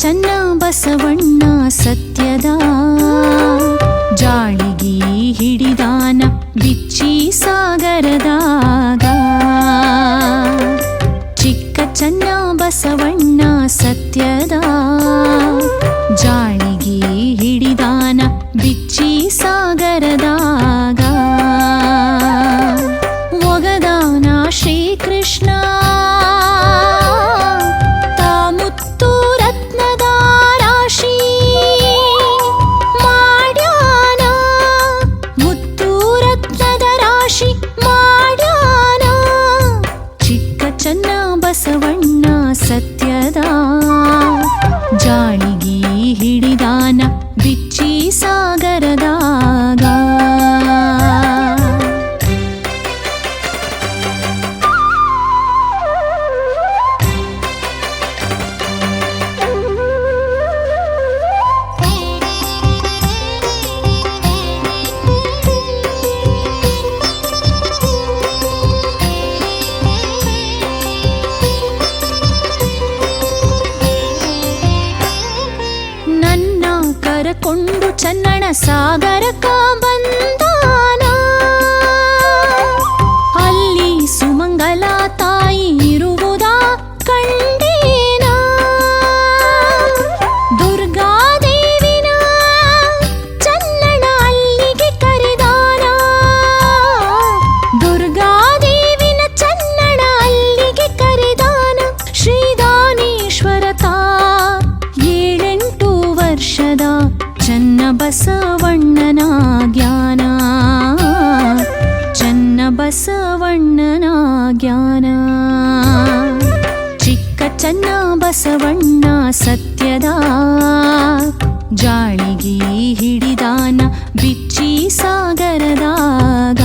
ಚನ್ನ ಬಸವಣ್ಣ ಸತ್ಯದ. ಜಾಳಿಗಿ ಹಿಡಿದಾನ ಬಿಚ್ಚಿ ಸಾಗರದಾಗ. ಚಿಕ್ಕ ಚನ್ನ ಬಸವಣ್ಣ ಸತ್ಯದ. ಸತ್ಯದ ಜಾಳಿಗಿ ಹಿಡಿದಾನ. ಕರಕೊಂಡು ಚನ್ನಣ ಸಾಗರಕ ಬಂದಾನ ಬಸವಣ್ಣನ ಜ್ಞಾನ ಚಿಕ್ಕ ಚನ್ನ ಬಸವಣ್ಣ ಸತ್ಯದ. ಜಾಳಿಗೆ ಹಿಡಿದಾನ ಬಿಚ್ಚಿ ಸಾಗರದಾಗ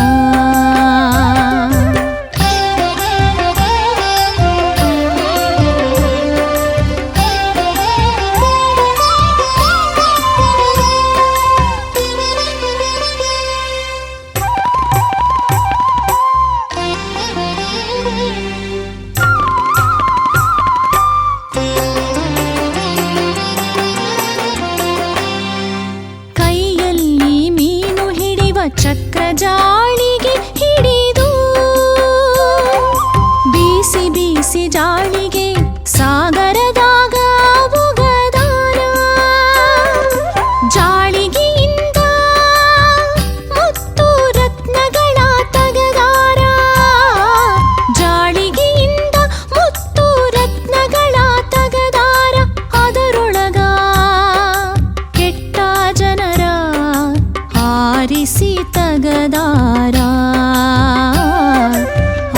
ಆರಿಸಿ ತಗದಾರ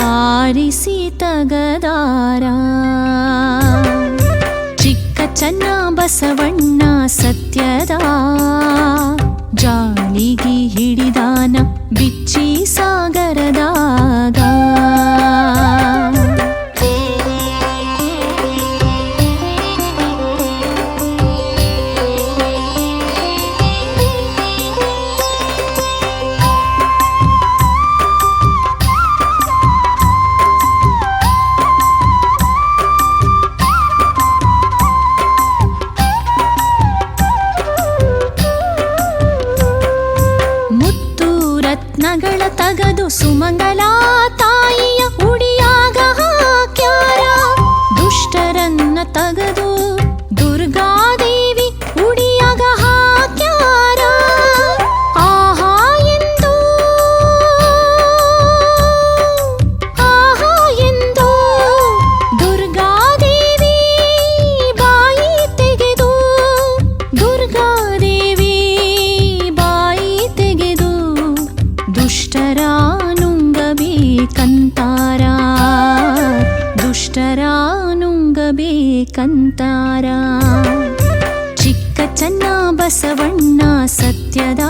ಆರಿಸಿ ತಗದಾರ ಚಿಕ್ಕ ಚನ್ನ ಬಸವಣ್ಣ ಸತ್ಯದ ಜಾಳಿಗಿ ಹಿಡಿದಾನ ಬಿಚ್ಚಿ ಸಾಗರದಾಗ మంగళా ನುಂಗಬೇಕಂತಾರ ದುಷ್ಟರ ನುಂಗಬೇಕಂತಾರ ಚಿಕ್ಕ ಚನ್ನ ಬಸವಣ್ಣ ಸತ್ಯದ